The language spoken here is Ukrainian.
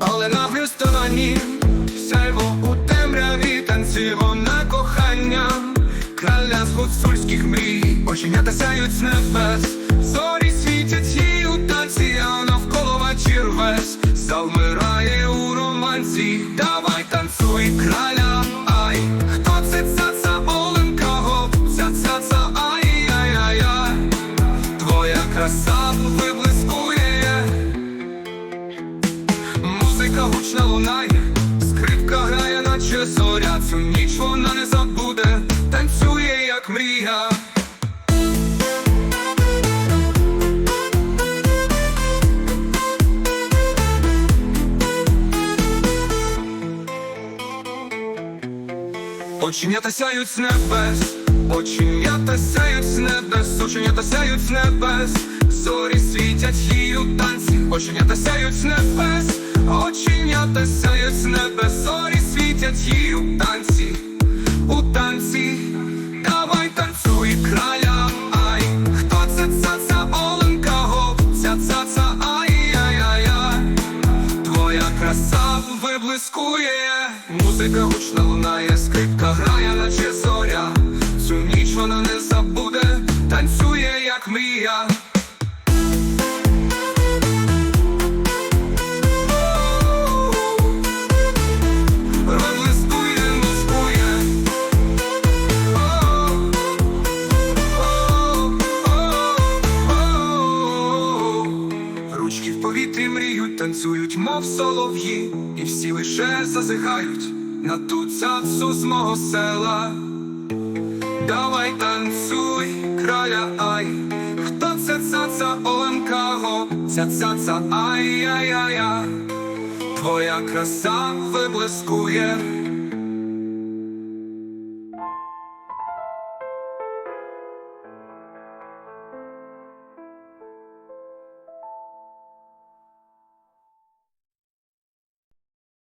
Але на стороні сяйво у темряві танці вона кохання Краля з гуцульських мрій Оченята сяють з небес Зорі світять їй у танці, а навколо вечір весь Завмирає у романці Давай танцуй, краля, Музика лунає, скрипка грає, наче зоря. Цю ніч вона не забуде, танцює, як мрія. Оченята сяють з небес, оченята сяють з небес, оченята сяють з небес, зорі світять їй у танці, оченята сяють з небес, краса блискує, музика гучна лунає, скрипка грає, наче зоря. Цю ніч вона не забуде, танцює, як мрія. Повітрі мріють, танцюють, мов солов'ї, і всі лише зазихають. На ту цацу з мого села. Давай танцюй, краля, ай, хто це цаца, Оленка, го, ця цаца, ай-яй-яй-яй. Твоя краса виблискує,